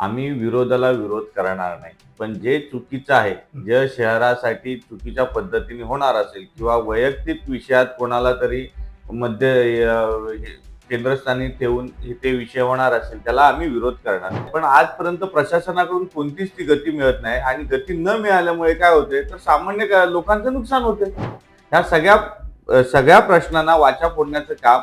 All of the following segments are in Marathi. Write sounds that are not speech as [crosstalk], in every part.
आम्ही विरोधाला विरोध करणार नाही. पण जे चुकीचं आहे जे शहरासाठी चुकीच्या पद्धतीने होणार असेल किंवा वैयक्तिक विषयात कोणाला तरी मध्य हे केंद्रस्थानी ठेवून हे ते विषय होणार असेल त्याला आम्ही विरोध करणार पण आजपर्यंत प्रशासनाकडून कोणतीच ती गती मिळत नाही आणि गती न मिळाल्यामुळे काय होते तर सामान्य लोकांचं नुकसान होते ह्या सगळ्या सगळ्या प्रश्नांना वाचा फोडण्याचं काम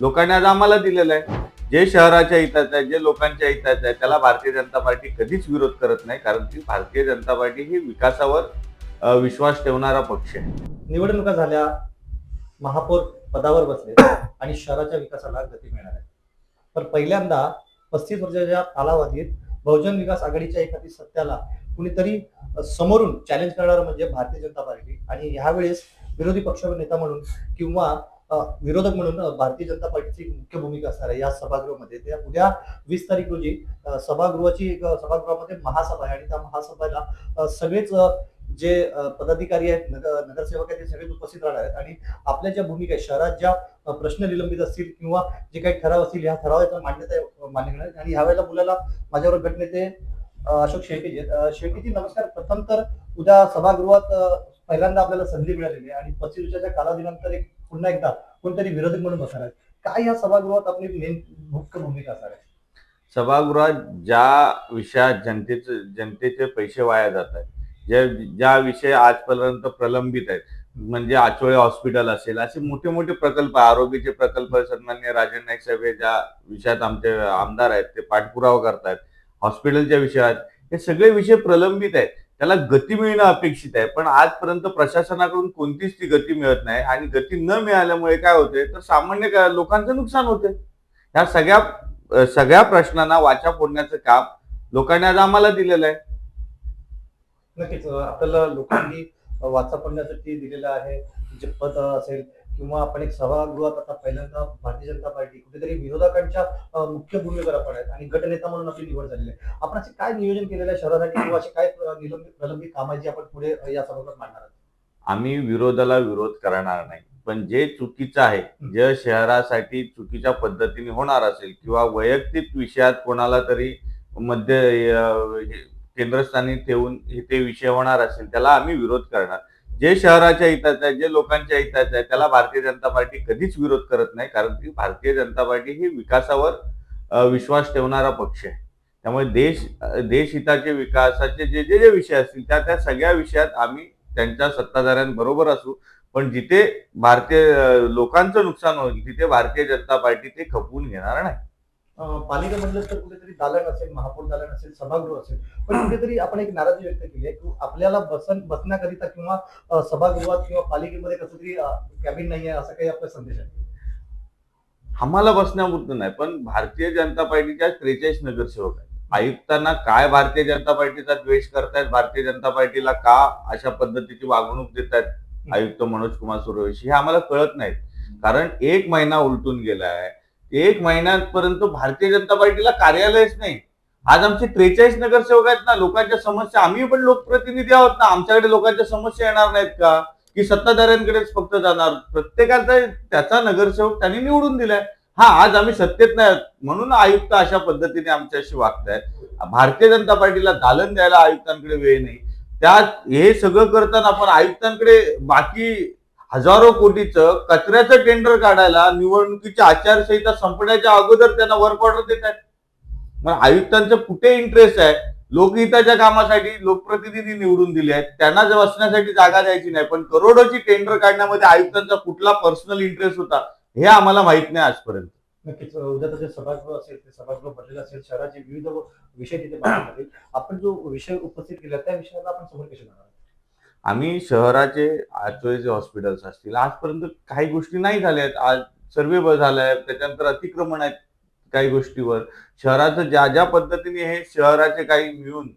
लोकांनी आज आम्हाला दिलेलं आहे. जे शहराच्या हिताचं आहे जे लोकांच्या हिताचं आहे त्याला भारतीय जनता पार्टी कधीच विरोध करत नाही कारण की भारतीय जनता पार्टी ही विकासावर विश्वास ठेवणारा पक्ष आहे. निवडणुका झाल्या महापौर पदावर बसले [coughs] आणि शहराच्या विकासाला गती मिळणार आहे. पण पहिल्यांदा पस्तीस वर्षाच्या कालावधीत बहुजन विकास आघाडीच्या एखादी सत्याला कुणीतरी समोरून चॅलेंज करणार म्हणजे भारतीय जनता पार्टी. आणि ह्यावेळेस विरोधी पक्ष नेता म्हणून किंवा विरोधक म्हणून भारतीय जनता पार्टीची मुख्य भूमिका असणार आहे या सभागृहामध्ये. त्या उद्या वीस तारीख रोजी सभागृहाची एक, सभागृहामध्ये महासभा आहे आणि त्या महासभेला सगळेच जे पदाधिकारी आहेत नगर नगरसेवक आहेत ते सगळेच उपस्थित राहणार आहेत. आणि आपल्या ज्या भूमिका आहेत शहरात ज्या प्रश्न निलंबित असतील किंवा जे काही ठराव असतील ह्या ठरावाचा मान्यता मान्य करणार आणि ह्यावेळेला बोलायला माझ्यावर गटनेते अशोक शेळकेजी आहेत. शेळकेजी नमस्कार. प्रथम तर उद्या सभागृहात पहिल्यांदा आपल्याला संधी मिळालेली आहे. आणि पस्तीस वर्षाच्या कालावधीनंतर एक पुन्हा एकदा कोणतरी विरोधक म्हणून बसणार आहेत. काय या सभागृहात आपली मेन मुख्य भूमिका असणार आहे? सभागृहात ज्या विषयात जनतेचे जनतेचे पैसे वाया जात आहेत ज्या ज्या विषय आजपर्यंत प्रलंबित आहेत म्हणजे आचोळे हॉस्पिटल असेल असे मोठे मोठे प्रकल्प आरोग्याचे प्रकल्प सन्मान्य राजन नाईक साहेब हे ज्या विषयात आमचे आमदार आहेत ते पाठपुरावा करतायत हॉस्पिटलच्या विषयात हे सगळे विषय प्रलंबित आहेत. त्याला गती मिळणं अपेक्षित आहे. पण आजपर्यंत प्रशासनाकडून कोणतीच ती गती मिळत नाही आणि गती न मिळाल्यामुळे काय होते तर सामान्य लोकांचं नुकसान होते ह्या सगळ्या सगळ्या प्रश्नांना वाचा फोडण्याचं काम लोकांनी आज आम्हाला दिलेलं आहे. नक्कीच आपल्याला लोकांनी वाचा पडण्यासाठी दिलेलं आहे. जे पद असेल किंवा आपण एक सभागृहात आता पहिल्यांदा भारतीय जनता पार्टी कुठेतरी विरोधकांच्या मुख्य भूमिकेवर आपण आहेत आणि गटनेता म्हणून आपली निवड झालेली आहे. आपण असे काय नियोजन केलेलं आहे शहरासाठी किंवा असे काय निलंबित प्रलंबित कामाची आपण पुढे या सभागृहात मांडणार आहोत? आम्ही विरोधाला विरोध करणार नाही. पण जे चुकीचं आहे जे शहरासाठी चुकीच्या पद्धतीने होणार असेल किंवा वैयक्तिक विषयात कोणाला तरी मध्य हे केंद्रस्थानी ठेवून हे ते विषय होणार असेल त्याला आम्ही विरोध करणार. जे शहराच्या हिताचं आहे जे लोकांच्या हिताचं आहे त्याला भारतीय जनता पार्टी कधीच विरोध करत नाही कारण की भारतीय जनता पार्टी ही विकासावर विश्वास ठेवणारा पक्ष आहे. त्यामुळे देश देश देशहिताचे विकासाचे जे जे जे विषय असतील त्या त्या सगळ्या विषयात आम्ही त्यांच्या सत्ताधाऱ्यांबरोबर असू. पण जिथे भारतीय लोकांचं नुकसान होईल तिथे भारतीय जनता पार्टी ते खपवून घेणार नाही. पालिका म्हणलं तर कुठेतरी दालन असेल महापौर दालन असेल सभागृह असेल पण कुठेतरी आपण एक नाराजी व्यक्त केली आहे की आपल्याला बसन बसण्याकरिता किंवा सभागृहात किंवा पालिकेमध्ये कसं तरी कॅबिन नाही आहे असा काही आपला संदेश आहे? आम्हाला बसण्यापुरतं नाही पण भारतीय जनता पार्टीच्या त्रेचाळीस नगरसेवक आहेत. आयुक्तांना काय भारतीय जनता पार्टीचा द्वेष करतायत भारतीय जनता पार्टीला का अशा पद्धतीची वागणूक देतायत आयुक्त मनोज कुमार सूर्यवंशी हे आम्हाला कळत नाहीत. कारण एक महिना उलटून गेलाय एक महिन्यापर्यंत भारतीय जनता पार्टीला कार्यालयच नाही. आज आमचे त्रेचाळीस नगरसेवक आहेत ना लोकांच्या समस्या आम्ही पण लोकप्रतिनिधी आहोत ना आमच्याकडे लोकांच्या समस्या येणार नाहीत का? की सत्ताधाऱ्यांकडेच फक्त जाणार. प्रत्येकाचा त्याचा नगरसेवक त्यांनी निवडून दिलाय. हा आज आम्ही सत्तेत नाही आहोत. म्हणून आयुक्त अशा पद्धतीने आमच्याशी वागतायत. भारतीय जनता पार्टीला दालन द्यायला आयुक्तांकडे वेळ नाही. त्यात हे सगळं करताना आपण आयुक्तांकडे बाकी हजारो कोटीचं कचऱ्याचं टेंडर काढायला निवडणुकीची आचारसंहिता संपण्याच्या अगोदर त्यांना वर्क ऑर्डर देत आहेत. मग आयुक्तांचं कुठे इंटरेस्ट आहे? लोकहिताच्या कामासाठी लोकप्रतिनिधी निवडून दिले आहेत. त्यांना बसण्यासाठी जागा द्यायची नाही पण करोडोची टेंडर काढण्यामध्ये आयुक्तांचा कुठला पर्सनल इंटरेस्ट होता हे आम्हाला माहीत नाही आजपर्यंत. नक्कीच. उद्या जे सभागृह असेल ते सभागृह भरलेलं असेल शहराचे विविध विषय तिथे आपण जो विषय उपस्थित केला त्या विषयाला आपण समोर कसे जाणार? आम्ही शहराचे आचोळेचे हॉस्पिटल्स असतील आजपर्यंत काही गोष्टी नाही झाल्या आहेत. आज सर्वे झालाय त्याच्यानंतर अतिक्रमण आहेत काही गोष्टीवर. शहराचं ज्या ज्या पद्धतीने हे शहराचे काही मिळून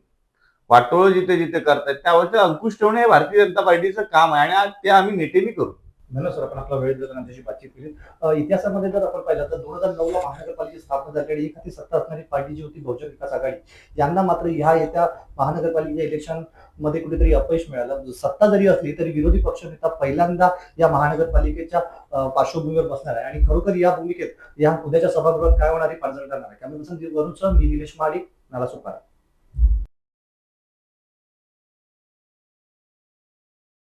वाटोळ जिथे जिथे करतायत त्यावरती अंकुश ठेवणे हे भारतीय जनता पार्टीचं काम आहे आणि आज ते आम्ही नेटेने करू. धन्यवाद सर आपण आपला वेळ दिला त्यांच्याशी बातचीत केली. इतिहासामध्ये जर आपण पाहिलं तर दोन हजार नऊला महानगरपालिकेची स्थापना झाली आणि एखादी सत्ता असणारी पार्टी जी होती बहुजन विकास आघाडी यांना मात्र ह्या येत्या महानगरपालिकेच्या इलेक्शनमध्ये कुठेतरी अपयश मिळालं. सत्ता जरी असली तरी विरोधी पक्षनेता पहिल्यांदा या महानगरपालिकेच्या पार्श्वभूमीवर बसणार आहे. आणि खरोखर या भूमिकेत या उद्याच्या सभागृहात काय होणार आहे पाडझड करणार आहे. त्यामुळे मी निलेश महाडिक नाला सुपारा